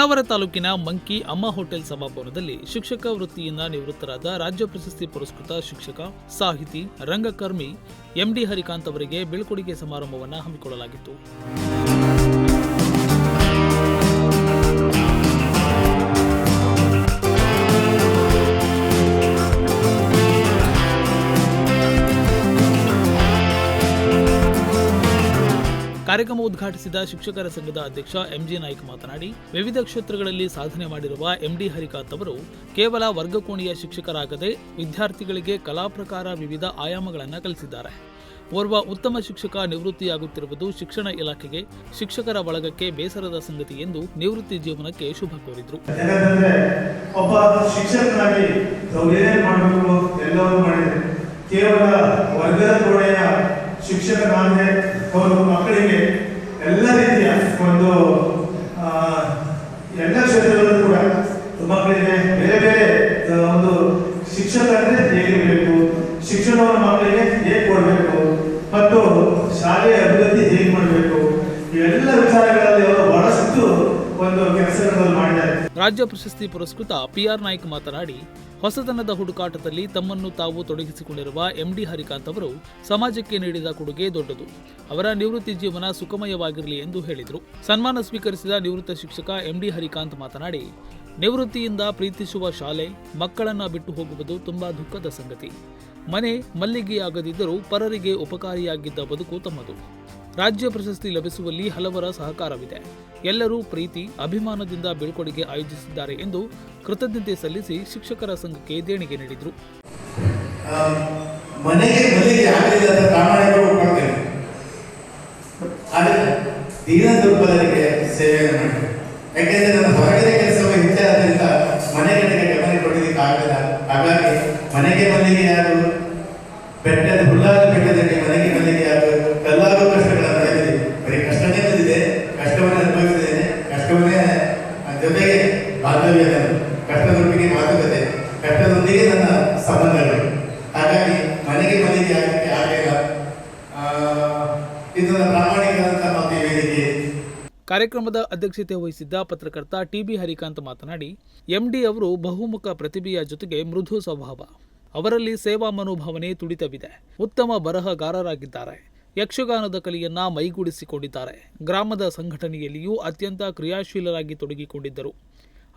ತಾಲೂಕಿನ ಮಂಕಿ ಅಮ್ಮ ಹೋಟೆಲ್ ಸಭಾಭವನದಲ್ಲಿ ಶಿಕ್ಷಕ ವೃತ್ತಿಯಿಂದ ನಿವೃತ್ತರಾದ ರಾಜ್ಯ ಪ್ರಶಸ್ತಿ ಪುರಸ್ಕೃತ ಶಿಕ್ಷಕ, ಸಾಹಿತಿ, ರಂಗಕರ್ಮಿ ಎಂಡಿ ಹರಿಕಾಂತ್ ಅವರಿಗೆ ಬೀಳ್ಕೊಡುಗೆ ಸಮಾರಂಭವನ್ನು ಹಮ್ಮಿಕೊಳ್ಳಲಾಗಿತ್ತು. ಕಾರ್ಯಕ್ರಮ ಉದ್ಘಾಟಿಸಿದ ಶಿಕ್ಷಕರ ಸಂಘದ ಅಧ್ಯಕ್ಷ ಎಂಜಿ ನಾಯ್ಕ ಮಾತನಾಡಿ, ವಿವಿಧ ಕ್ಷೇತ್ರಗಳಲ್ಲಿ ಸಾಧನೆ ಮಾಡಿರುವ ಎಂಡಿ ಹರಿಕಾತ್ ಅವರು ಕೇವಲ ವರ್ಗಕೋಣೆಯ ಶಿಕ್ಷಕರಾಗದೆ ವಿದ್ಯಾರ್ಥಿಗಳಿಗೆ ಕಲಾ ಪ್ರಕಾರ ವಿವಿಧ ಆಯಾಮಗಳನ್ನು ಕಲಿಸಿದ್ದಾರೆ. ಓರ್ವ ಉತ್ತಮ ಶಿಕ್ಷಕ ನಿವೃತ್ತಿಯಾಗುತ್ತಿರುವುದು ಶಿಕ್ಷಣ ಇಲಾಖೆಗೆ, ಶಿಕ್ಷಕರ ಬಳಗಕ್ಕೆ ಬೇಸರದ ಸಂಗತಿ ಎಂದು ನಿವೃತ್ತಿ ಜೀವನಕ್ಕೆ ಶುಭ ಕೋರಿದರು. ಕೇವಲ ವರ್ಗದ ಕೋಣೆಯ ನಾನೇ ಅವರು ಮಕ್ಕಳಿಗೆ ಎಲ್ಲ ರೀತಿಯ ಒಂದು ಎಲ್ಲ ಕ್ಷೇತ್ರಗಳಲ್ಲೂ ಕೂಡ ಮಕ್ಕಳಿಗೆ ಬೇರೆ ಬೇರೆ ಒಂದು ಶಿಕ್ಷಕ ಅಂದ್ರೆ ಹೇಗಿರಬೇಕು ಶಿಕ್ಷಣವನ್ನು ಮಕ್ಕಳಿಗೆ ಹೇಗೆ ಕೊಡಬೇಕು? ರಾಜ್ಯ ಪ್ರಶಸ್ತಿ ಪುರಸ್ಕೃತ ಪಿಆರ್ ನಾಯ್ಕ್ ಮಾತನಾಡಿ, ಹೊಸತನದ ಹುಡುಕಾಟದಲ್ಲಿ ತಮ್ಮನ್ನು ತಾವು ತೊಡಗಿಸಿಕೊಂಡಿರುವ ಎಂಡಿ ಹರಿಕಾಂತ್ ಅವರು ಸಮಾಜಕ್ಕೆ ನೀಡಿದ ಕೊಡುಗೆ ದೊಡ್ಡದು. ಅವರ ನಿವೃತ್ತಿ ಜೀವನ ಸುಖಮಯವಾಗಿರಲಿ ಎಂದು ಹೇಳಿದರು. ಸನ್ಮಾನ ಸ್ವೀಕರಿಸಿದ ನಿವೃತ್ತ ಶಿಕ್ಷಕ ಎಂಡಿ ಹರಿಕಾಂತ್ ಮಾತನಾಡಿ, ನಿವೃತ್ತಿಯಿಂದ ಪ್ರೀತಿಸುವ ಶಾಲೆ, ಮಕ್ಕಳನ್ನು ಬಿಟ್ಟು ಹೋಗುವುದು ತುಂಬಾ ದುಃಖದ ಸಂಗತಿ. ಮನೆ ಮಲ್ಲಿಗೆಯಾಗದಿದ್ದರೂ ಪರರಿಗೆ ಉಪಕಾರಿಯಾಗಿದ್ದ ಬದುಕು ತಮ್ಮದು. ರಾಜ್ಯ ಪ್ರಶಸ್ತಿ ಲಭಿಸುವಲ್ಲಿ ಹಲವರ ಸಹಕಾರವಿದೆ. ಎಲ್ಲರೂ ಪ್ರೀತಿ, ಅಭಿಮಾನದಿಂದ ಬೀಳ್ಕೊಡುಗೆ ಆಯೋಜಿಸಿದ್ದಾರೆ ಎಂದು ಕೃತಜ್ಞತೆ ಸಲ್ಲಿಸಿ ಶಿಕ್ಷಕರ ಸಂಘಕ್ಕೆ ದೇಣಿಗೆ ನೀಡಿದರು. ಮನೆಗೆ ಮನೆಗೆ ಯಾರು ಬೆಟ್ಟದ ಹುಲ್ಲಾದ ಬೆಟ್ಟದಲ್ಲಿ ಮನೆಗೆ ಮನೆಗೆ ಯಾರು ಕಷ್ಟದೊಂದಿಗೆ ನನ್ನ ಸಂಬಂಧಗಳು. ಹಾಗಾಗಿ ಮನೆಗೆ ಮನೆಗೆ ಆಗಕ್ಕೆ ಆಗಲಿಲ್ಲ ಇದು ಮಾತು ವೇದಿಕೆ ಕಾರ್ಯಕ್ರಮದ ಅಧ್ಯಕ್ಷತೆ ವಹಿಸಿದ್ದ ಪತ್ರಕರ್ತ ಟಿಬಿ ಹರಿಕಾಂತ್ ಮಾತನಾಡಿ, ಎಂಡಿ ಅವರು ಬಹುಮುಖ ಪ್ರತಿಭೆಯ ಜೊತೆಗೆ ಮೃದು ಸ್ವಭಾವ. ಅವರಲ್ಲಿ ಸೇವಾ ಮನೋಭಾವನೆ ತುಡಿತವಿದೆ. ಉತ್ತಮ ಬರಹಗಾರರಾಗಿದ್ದಾರೆ. ಯಕ್ಷಗಾನದ ಕಲೆಯನ್ನ ಮೈಗೂಡಿಸಿಕೊಂಡಿದ್ದಾರೆ. ಗ್ರಾಮದ ಸಂಘಟನೆಯಲ್ಲಿಯೂ ಅತ್ಯಂತ ಕ್ರಿಯಾಶೀಲರಾಗಿ ತೊಡಗಿಕೊಂಡಿದ್ದರು.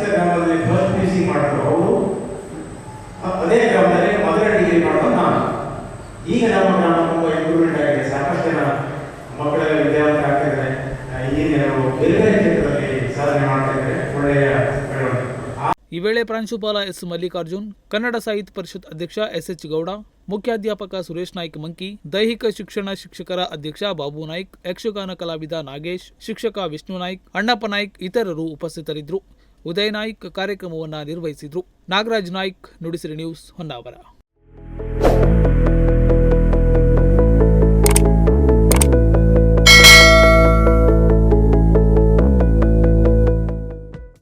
ವಸಿಷ್ಠ ಗ್ರಾಮದಲ್ಲಿ ಫಸ್ಟ್ ಪಿ ಸಿ ಮಾಡಿದ್ರು ಅವರು. ಅದೇ ಗ್ರಾಮದಲ್ಲಿ ಮೊದಲ ಡಿಗ್ರಿ ಮಾಡೋದು ನಾನು. ಈಗ ನಮ್ಮ ಗ್ರಾಮ ತುಂಬ ಇಂಪ್ರೂವ್ಮೆಂಟ್ ಆಗಿದೆ. ಸಾಕಷ್ಟು ಜನ ಮಕ್ಕಳೆಲ್ಲ ವಿದ್ಯಾವಂತ ಆಗ್ತಿದ್ದಾರೆ. ನಾವು ಬೇರೆ ಬೇರೆ ಕ್ಷೇತ್ರದಲ್ಲಿ ಸಾಧನೆ ಮಾಡ್ತಾ ಇದ್ದಾರೆ. ಒಳ್ಳೆಯ ಈ ವೇಳೆ ಪ್ರಾಂಶುಪಾಲ ಎಸ್ ಮಲ್ಲಿಕಾರ್ಜುನ್, ಕನ್ನಡ ಸಾಹಿತ್ಯ ಪರಿಷತ್ ಅಧ್ಯಕ್ಷ ಎಸ್ ಎಚ್ ಗೌಡ, ಮುಖ್ಯಾಧ್ಯಾಪಕ ಸುರೇಶ್ ನಾಯ್ಕ್ ಮಂಕಿ, ದೈಹಿಕ ಶಿಕ್ಷಣ ಶಿಕ್ಷಕರ ಅಧ್ಯಕ್ಷ ಬಾಬು ನಾಯ್ಕ್, ಯಕ್ಷಗಾನ ಕಲಾವಿದ ನಾಗೇಶ್, ಶಿಕ್ಷಕ ವಿಷ್ಣು ನಾಯ್ಕ, ಅಣ್ಣಪ್ಪ ನಾಯ್ಕ್ ಇತರರು ಉಪಸ್ಥಿತರಿದ್ದರು. ಉದಯ್ ನಾಯ್ಕ್ ಕಾರ್ಯಕ್ರಮವನ್ನು ನಿರ್ವಹಿಸಿದ್ರು. ನಾಗರಾಜ್ ನಾಯ್ಕ್ ನುಡಿಸಿರಿ ನ್ಯೂಸ್ ಹೊನ್ನಾವರ.